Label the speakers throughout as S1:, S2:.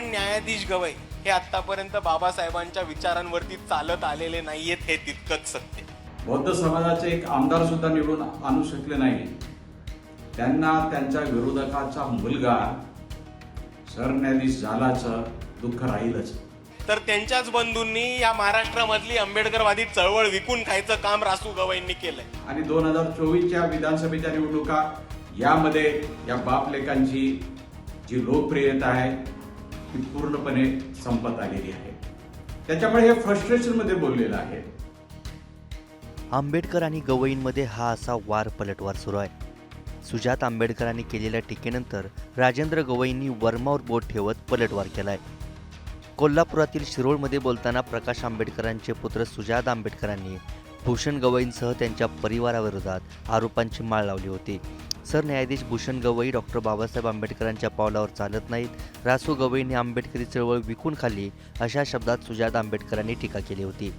S1: पण न्यायाधीश गवई हे आतापर्यंत बाबासाहेबांच्या विचारांवरती चालत आलेले नाहीयेत हे तितकंच सत्य.
S2: बौद्ध समाजाचे एक आमदार सुद्धा निवडून आणू शकले नाही त्यांना त्यांच्या विरोधकाचा मुलगा सरन्यायाधीश झाल्याचं दुःख राहीलच.
S1: तर त्यांच्याच बंधूंनी या महाराष्ट्रामधली आंबेडकरवादी चळवळ विकून खायचं काम रासू गवईंनी केलंय.
S2: आणि दोन हजार चोवीसच्या विधानसभेच्या निवडणुका यामध्ये या बापलेकांची जी लोकप्रियता आहे ती पूर्णपणे संपत आलेली आहे. त्याच्यामुळे हे फ्रस्ट्रेशनमध्ये बोललेलं आहे.
S3: आंबेडकर आणि गवईंमध्ये हा असा वार पलटवार सुरू आहे. सुजात आंबेडकरांनी केलेल्या टीकेनंतर राजेंद्र गवईंनी वर्मावर बोट ठेवत पलटवार केलाय. कोल्हापुरातील शिरोळमध्ये बोलताना प्रकाश आंबेडकरांचे पुत्र सुजात आंबेडकरांनी भूषण गवईंसह त्यांच्या परिवाराविरोधात आरोपांची माळ लावली होती. सरन्यायाधीश भूषण गवई डॉक्टर बाबासाहेब आंबेडकरांच्या पावलावर चालत नाहीत. रासू गवईने आंबेडकरी चळवळ विकून खाल्ली अशा शब्दात सुजात आंबेडकरांनी टीका केली होती.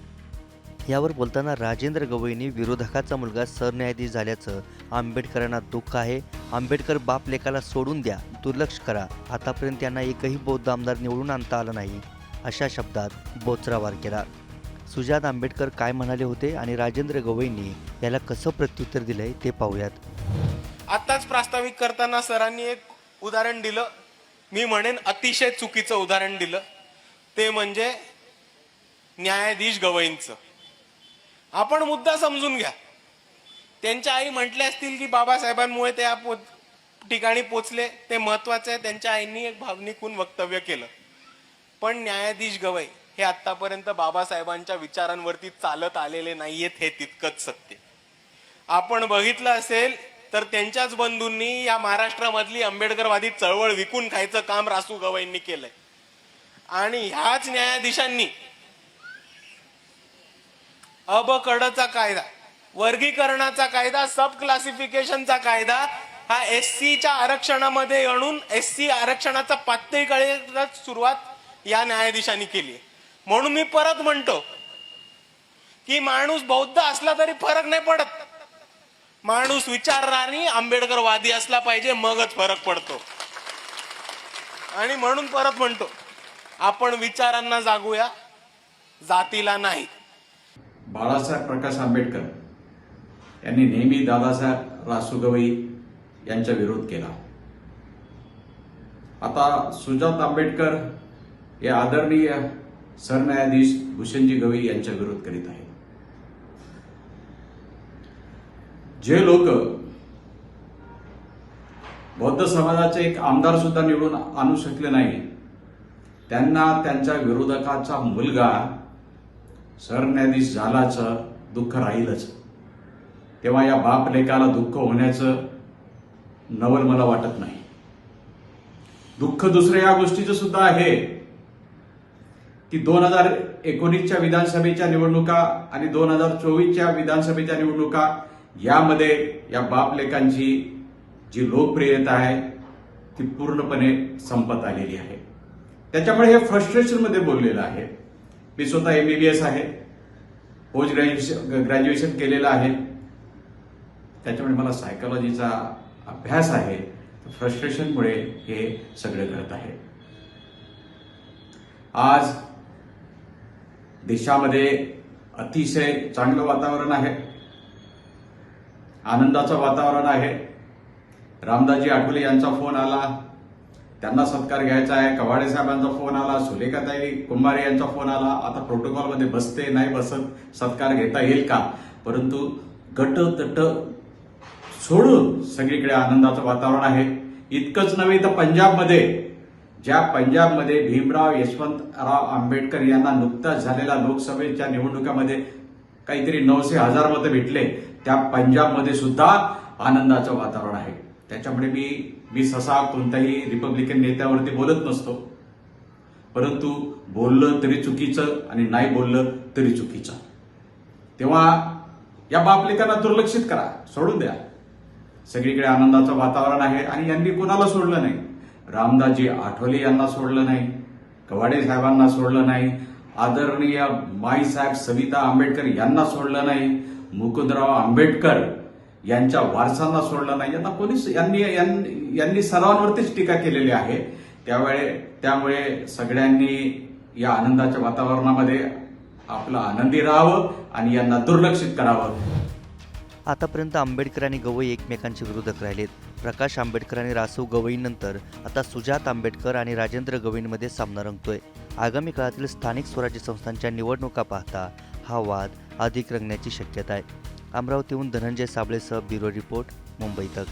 S3: यावर बोलताना राजेंद्र गवईंनी विरोधकाचा मुलगा सरन्यायाधीश झाल्याचं आंबेडकरांना दुःख आहे. आंबेडकर बाप लेकाला सोडून द्या दुर्लक्ष करा. आतापर्यंत त्यांना एकही बौद्ध आमदार निवडून आणता आला नाही अशा शब्दात बोचरावार केला. सुजात आंबेडकर काय म्हणाले होते आणि राजेंद्र गवईंनी याला कसं प्रत्युत्तर दिलंय ते पाहूयात.
S1: आत्ताच प्रास्ताविक करताना सरांनी एक उदाहरण दिलं. मी म्हणेन अतिशय चुकीचं उदाहरण दिलं. ते म्हणजे न्यायाधीश गवईंचं. आपण मुद्दा समजून घ्या. त्यांच्या आई म्हटले असतील की बाबासाहेबांमुळे ते या पो- ठिकाणी पोचले. ते महत्त्वाचे आहे. त्यांच्या आईंनी एक भावनिकून वक्तव्य केलं. पण न्यायाधीश गवई हे आतापर्यंत बाबासाहेबांच्या विचारांवरती चालत आलेले नाहीयेत हे तितकंच सत्य. आपण बघितलं असेल तर त्यांच्याच बंधूंनी या महाराष्ट्रामधली आंबेडकरवादी चळवळ विकून खायचं काम रासू गवईंनी केलंय. आणि ह्याच न्यायाधीशांनी अबकडचा कायदा वर्गीकरणाचा कायदा सब क्लासिफिकेशनचा कायदा हा एस सीच्या आरक्षणामध्ये आणून एस सी आरक्षणाचा पातळीकडे सुरुवात या न्यायाधीशांनी केली म्हणून मी परत म्हणतो की माणूस बौद्ध असला तरी फरक नाही पडत. माणूस विचारणारी आंबेडकरवादी असला पाहिजे मगच फरक पडतो. आणि म्हणून परत म्हणतो आपण विचारांना जागूया जातीला नाही.
S2: बाळासाहेब प्रकाश आंबेडकर यांनी नेहमी दादासाहेब रासुगवई यांचा विरोध केला. आता सुजात आंबेडकर हे आदरणीय सरन्यायाधीश भूषणजी गवई यांचा विरोध करीत आहेत. जे लोक बौद्ध समाजाचे एक आमदार सुद्धा निवडून आणू शकले नाही त्यांना त्यांच्या विरोधकाचा मुलगा सरन्यायाधीश झाल्याचं दुःख राहीलच. तेव्हा या बाप लेकाला दुःख होण्याचं नवल मला वाटत नाही. दुःख दुसऱ्या या गोष्टीचं सुद्धा आहे की दोन हजार एकोणीसच्या विधानसभेच्या निवडणुका आणि दोन हजार चोवीसच्या विधानसभेच्या निवडणुका यामध्ये या बापलेखांची जी लोकप्रियता आहे ती पूर्णपणे संपत आलेली आहे. त्याच्यामुळे हे फ्रस्ट्रेशनमध्ये बोललेलं आहे. मी स्वतः एस आहे. पोस्ट ग्रॅज्युएशन ग्रॅज्युएशन केलेलं आहे. त्याच्यामुळे मला सायकोलॉजीचा अभ्यास आहे. फ्रस्ट्रेशनमुळे हे सगळं घडत आहे. आज देशामध्ये अतिशय चांगलं वातावरण आहे. आनंदाचं वातावरण आहे. रामदाजी आठवले यांचा फोन आला. त्यांना सत्कार घ्यायचा आहे. कवाडे साहेबांचा फोन आला. सुलेखाताई कुंभारे यांचा फोन आला. आता प्रोटोकॉलमध्ये बसते नाही बसत सत्कार घेता येईल का? परंतु गट तट सोडून सगळीकडे आनंदाचं वातावरण आहे. इतकंच नव्हे तर पंजाबमध्ये ज्या पंजाबमध्ये भीमराव यशवंतराव आंबेडकर यांना नुकताच झालेल्या लोकसभेच्या निवडणुकामध्ये काहीतरी नऊशे हजार मतं भेटले. त्या पंजाबमध्ये सुद्धा आनंदाचं वातावरण आहे. त्याच्यामुळे मी मी ससा कोणत्याही रिपब्लिकन नेत्यावरती बोलत नसतो. परंतु बोललं तरी चुकीचं आणि नाही बोललं तरी चुकीचं. तेव्हा या बापलेकांना दुर्लक्षित करा सोडून द्या. सगळीकडे आनंदाचं वातावरण आहे आणि यांनी कोणाला सोडलं नाही? रामदासजी आठवले यांना सोडलं नाही. कवाडे साहेबांना सोडलं नाही. आदरणीय माईसाहेब सविता आंबेडकर यांना सोडलं नाही मुकुंदराव आंबेडकर यांच्या वारसांना सोडलं नाही. यांना कोणीच यांनी यांनी यांनी सर्वांवरतीच टीका केलेली आहे. त्यावेळे त्यामुळे सगळ्यांनी या आनंदाच्या वातावरणामध्ये आपलं आनंदी राहावं आणि यांना दुर्लक्षित करावं.
S3: आतापर्यंत आंबेडकर आणि गवई एकमेकांचे विरोधक राहिलेत. प्रकाश आंबेडकर आणि रासू गवईनंतर आता सुजात आंबेडकर आणि राजेंद्र गवईंमध्ये सामना रंगतोय. आगामी काळातील स्थानिक स्वराज्य संस्थांच्या निवडणुका पाहता हा वाद अधिक रंगण्याची शक्यता आहे. अमरावतीहून धनंजय साबळेसह ब्युरो रिपोर्ट मुंबई तक.